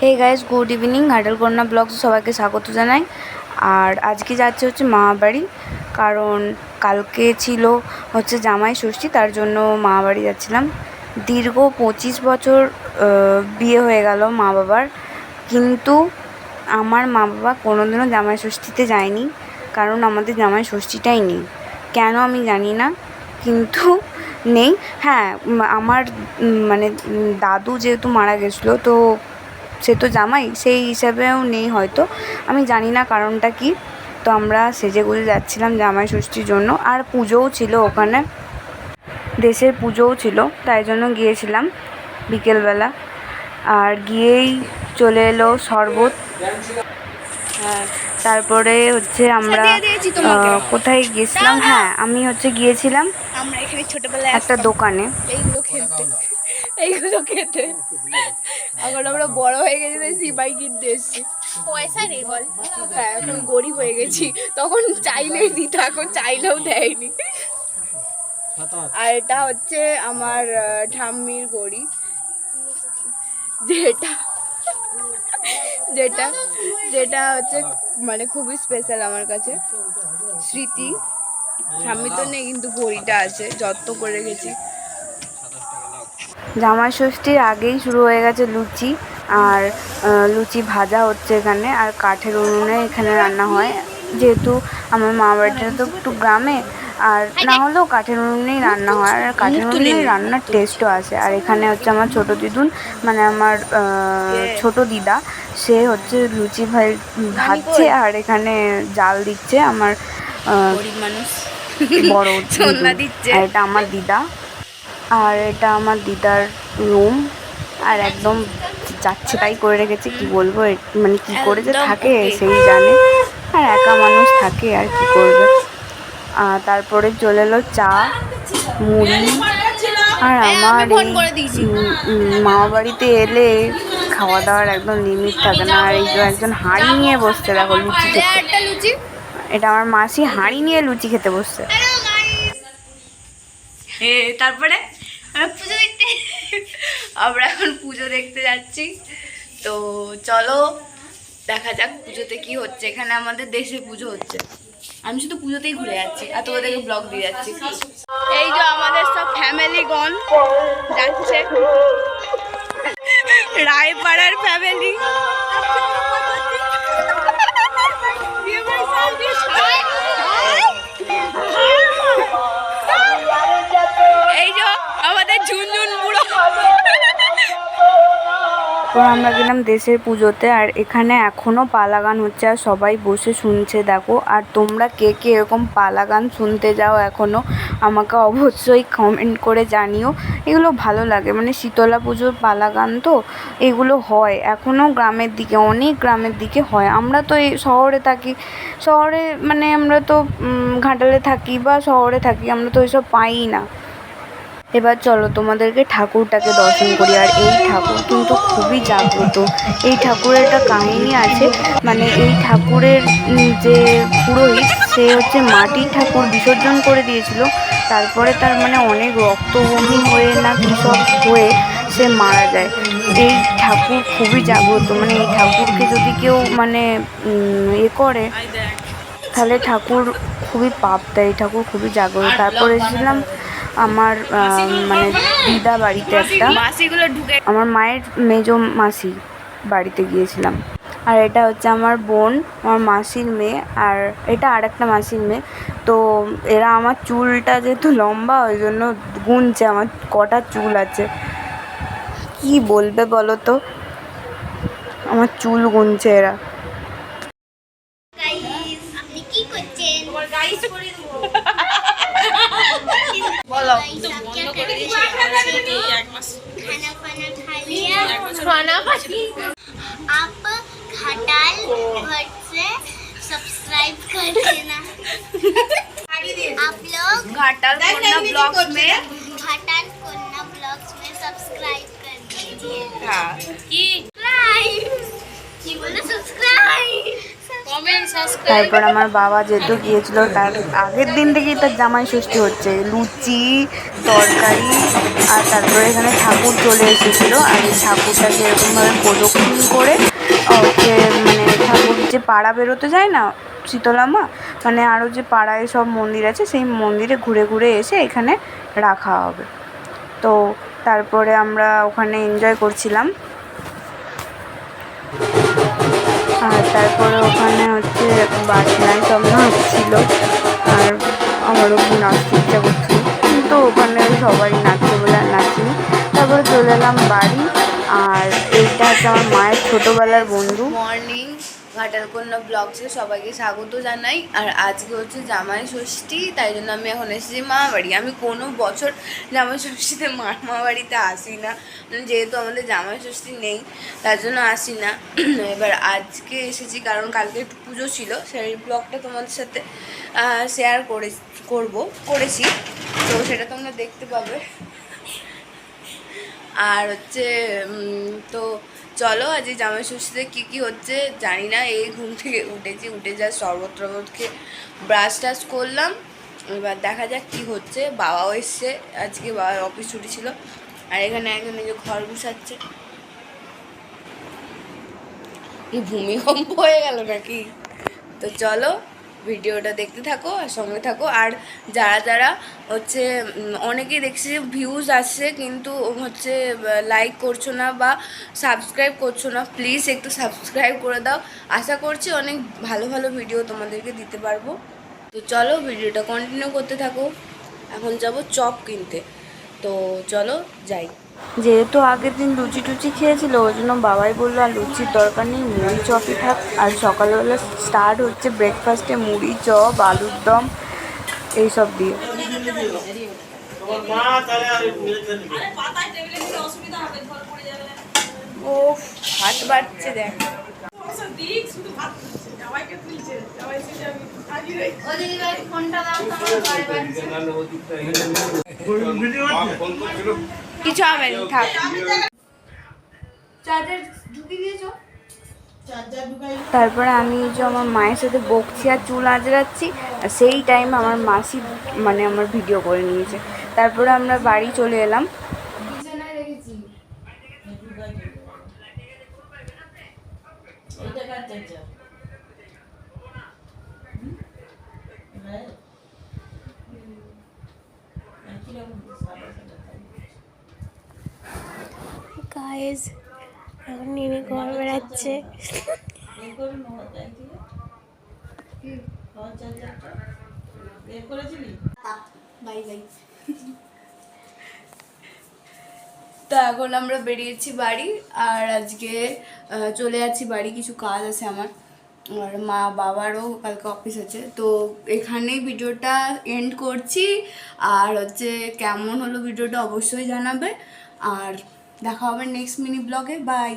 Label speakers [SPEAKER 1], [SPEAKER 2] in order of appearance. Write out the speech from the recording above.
[SPEAKER 1] Hey guys good evening Ghatalkanya blogs সবাইকে স্বাগত জানাই। আর আজকে যাচ্ছে হচ্ছে মামাবাড়ি, কারণ কালকে ছিল হচ্ছে জামাই ষষ্ঠী, তার জন্য মামাবাড়ি যাচ্ছিলাম। দীর্ঘ পঁচিশ বছর বিয়ে হয়ে গেল মা বাবার কিন্তু আমার মা বাবা কোনোদিনও জামাই ষষ্ঠীতে যায়নি, কারণ আমাদের জামাই ষষ্ঠীটাই নেই। কেন আমি জানি না, কিন্তু নেই। হ্যাঁ আমার মানে দাদু যেহেতু মারা গেছিল, তো সে তো জামাই সেই হিসাবেও নেই হয়তো। আমি জানি না কারণটা কি। তো আমরা সেজে গুজে যাচ্ছিলাম জামাই ষষ্ঠীর জন্য। আর পুজোও ছিল ওখানে। দেশের পুজোও ছিল তাই জন্য গিয়েছিলাম বিকেলবেলা। আর গিয়েই চলে এলো শরবত। হ্যাঁ, তারপরে হচ্ছে আমরা। আহ, কোথায় গিয়েছিলাম হ্যাঁ আমি হচ্ছে গিয়েছিলাম
[SPEAKER 2] আমরা এখানে ছোটবেলায়
[SPEAKER 1] একটা দোকানে।
[SPEAKER 2] এইগুলো খেতে। এখন আমরা বড় হয়ে গেছি তাই সিপাই কিনতে এসছি। পয়সা নেই বল। হ্যাঁ এখন গরিব হয়ে গেছি। তখন চাইলেই দিত এখন চাইলেও দেয়নি। আর এটা হচ্ছে আমার ঠাম্মির গড়ি। যেটা যেটা যেটা হচ্ছে মানে খুবই স্পেশাল আমার কাছে। স্মৃতি। ঠাম্মি তো নেই কিন্তু ঘড়িটা আছে যত্ন করে রেখেছি
[SPEAKER 1] জামাই ষষ্ঠীর আগেই শুরু হয়ে গেছে লুচি আর লুচি ভাজা হচ্ছে এখানে আর কাঠের উনুনে এখানে রান্না হয়। যেহেতু আমার মা বাড়িটা তো একটু গ্রামে আর না হলেও কাঠের উনুনেই রান্না হয়। আর কাঠের উনুনেই রান্নার টেস্টও আসে। আর এখানে হচ্ছে আমার ছোট দিদুন মানে আমার ছোট দিদা সে হচ্ছে লুচি ভাই ভাজছে আর এখানে জাল দিচ্ছে আমার বড়
[SPEAKER 2] দিচ্ছে।
[SPEAKER 1] আর এটা আমার দিদা। আর এটা আমার দিদার রুম। আর একদম যাচ্ছে তাই করে রেখেছে কি বলব? মানে কি করে যে থাকে সেই জানে। আর একা মানুষ থাকে আর কি করবে? আর তারপরে চলে এলো চা মুড়ি। আর
[SPEAKER 2] হ্যাঁ,
[SPEAKER 1] আমার মামা বাড়িতে এলে খাওয়া দাওয়ার একদম লিমিট থাকে না। আর এই একজন হাঁড়ি নিয়ে বসছে দেখো লুচি খেতে। এটা আমার মাসি হাঁড়ি নিয়ে লুচি খেতে বসছে।
[SPEAKER 2] তারপরে? পুজো দেখতে আমরা এখন পুজো দেখতে যাচ্ছি। তো চলো দেখা যাক পুজোতে কি হচ্ছে। এখানে আমাদের দেশে পুজো হচ্ছে। আমি শুধু পুজোতেই ঘুরে যাচ্ছি আর তোমাদেরকে ব্লগ দিয়ে যাচ্ছি। এই যে আমাদের সব ফ্যামিলি গন যাচ্ছে। রায়পাড়ার ফ্যামিলি
[SPEAKER 1] তো আমরা গেলাম দেশের পুজোতে, আর এখানে এখনও পালা গান হচ্ছে, আর সবাই বসে শুনছে, দেখো। আর তোমরা কে কে এরকম পালা গান শুনতে যাও এখনও আমাকে অবশ্যই কমেন্ট করে জানিও। এগুলো ভালো লাগে মানে শীতলা পুজোর পালা গান তো, এগুলো হয়। এখনও গ্রামের দিকে, অনেক গ্রামের দিকে হয়। আমরা তো এই শহরে থাকি, শহরে মানে আমরা তো ঘাটালে থাকি বা শহরে থাকি, আমরা তো এসব পাই না। এবার চলো তোমাদেরকে ঠাকুরটাকে দর্শন করি। আর এই ঠাকুর কিন্তু খুবই জাগ্রত। এই ঠাকুরের একটা কাহিনী আছে মানে এই ঠাকুরের যে পুরোহিত, সে হচ্ছে মাটির ঠাকুর বিসর্জন করে দিয়েছিল। তারপরে তার মানে অনেক রক্তবমি হয়ে না কী সব হয়ে সে মারা যায়। এই ঠাকুর খুবই জাগ্রত। মানে এই ঠাকুরকে যদি কেউ মানে এ করে, তাহলে ঠাকুর খুবই পাপ দেয়, ঠাকুর খুবই জাগ্রত। তারপর এসেছিলাম আমার মানে দিদা বাড়িতে একটা। আমার মায়ের মেজো মাসি বাড়িতে গিয়েছিলাম। আর এটা হচ্ছে আমার বোন আমার মাসির মেয়ে আর এটা আর একটা মাসির মেয়ে। তো এরা আমার চুলটা যেহেতু লম্বা ওই জন্য গুনছে আমার কটা চুল আছে। কি বলবে বলো তো? আমার চুল গুনছে এরা।
[SPEAKER 3] आप घटाल भट्ट से सब्सक्राइब कर देना आप लोग
[SPEAKER 2] घटाल कोना ब्लॉग्स में
[SPEAKER 3] घटाल कोना ब्लॉग्स में सब्सक्राइब कर दीजिए
[SPEAKER 2] हाँ की
[SPEAKER 3] सब्सक्राइब की
[SPEAKER 2] बोलो सब्सक्राइब
[SPEAKER 1] তারপর আমার বাবা যেহেতু গিয়েছিল, তার আগের দিন থেকেই তার জামাই ষষ্ঠী হচ্ছে। লুচি, তরকারি, আর তারপরে এখানে ঠাকুর চলে এসেছিল। আর এই ঠাকুরটাকে এরকমভাবে প্রদক্ষিণ করে মানে ঠাকুর যে পাড়া বেরোতে যায় না শীতলা মা মানে আরও যে পাড়ায় সব মন্দির আছে, সেই মন্দিরে ঘুরে ঘুরে এসে এখানে রাখা হবে। তো তারপরে আমরা ওখানে এনজয় করছিলাম। আর তারপরে ওখানে হচ্ছে বাজনায় সব নাচছিল। আর আমারও নাচতে ইচ্ছা করছিল। কিন্তু ওখানে সবাই নাচতে বলে নাচিনি। তারপরে চলে এলাম বাড়ি। আর এইটা হচ্ছে আমার মায়ের ছোটোবেলার বন্ধু।
[SPEAKER 2] মর্নিং ঘাটালকন্যা ব্লগসে সবাইকে স্বাগত জানাই। আর আজকে হচ্ছে জামাই ষষ্ঠী, তাই জন্য আমি এখন এসেছি মামা বাড়ি আমি কোনো বছর জামাই ষষ্ঠীতে মামা বাড়িতে আসি না। যেহেতু আমাদের জামাই ষষ্ঠী নেই, তার জন্য আসি না। এবার আজকে এসেছি কারণ কালকে একটু পুজো ছিল, সেই ব্লগটা তোমাদের সাথে শেয়ার করে করব, করেছি। তো সেটা তোমরা দেখতে পাবে। আর হচ্ছে তো চলো আজ এই জামাই ষষ্ঠীতে কী কী হচ্ছে জানি না এই ঘুম থেকে উঠেছি, উঠে যা শরবত টরবত খেয়ে ব্রাশ টাশ করলাম। এবার দেখা যাক কী হচ্ছে, বাবাও এসছে, আজকে বাবার অফিস ছুটি ছিল, আর এখানে একজন যে ঘর গুছাচ্ছে। ভূমিকম্প হয়ে গেল নাকি? তো চলো ভিডিওটা দেখতে থাকো আর সঙ্গে থাকো। আর যারা যারা হচ্ছে অনেকেই দেখছি যে ভিউজ আসছে কিন্তু হচ্ছে লাইক করছ না বা সাবস্ক্রাইব করছ না প্লিজ একটু সাবস্ক্রাইব করে দাও। আশা করছি অনেক ভালো ভালো ভিডিও তোমাদেরকে দিতে পারব। তো চলো ভিডিওটা কন্টিনিউ করতে থাকো। এখন যাব চপ কিনতে। তো চলো যাই।
[SPEAKER 1] যেহেতু আগের দিন লুচি টুচি খেয়েছিল ওই জন্য বাবাই বলল আর লুচির দরকার নেই মুড়ি চপই থাক। আর সকালবেলা স্টার্ট হচ্ছে ব্রেকফাস্টে মুড়ি চপ আলুর দম এইসব দিয়ে।
[SPEAKER 2] ও হাত বাড়ছে দেখ। কিছু হবে না থাক। চার্জার ঢুকিয়ে দিয়েছ?
[SPEAKER 1] তারপরে আমি যে আমার মায়ের সাথে বকছি আর চুল আঁচড়াচ্ছি আর সেই টাইম আমার মাসি মানে আমার ভিডিও করে নিয়েছে। তারপরে আমরা বাড়ি চলে এলাম।
[SPEAKER 3] গাইজ এখন নিনি ঘর বেড়াচ্ছে।
[SPEAKER 2] তো এখন আমরা বেরিয়েছি বাড়ি, আর আজকে চলে যাচ্ছি বাড়ি, কিছু কাজ আছে আমার। আর মা বাবারও কালকে অফিস আছে। তো এখানেই ভিডিওটা এন্ড করছি। আর হচ্ছে কেমন হলো ভিডিওটা অবশ্যই জানাবে। আর দেখা হবে নেক্সট মিনি ব্লগে বাই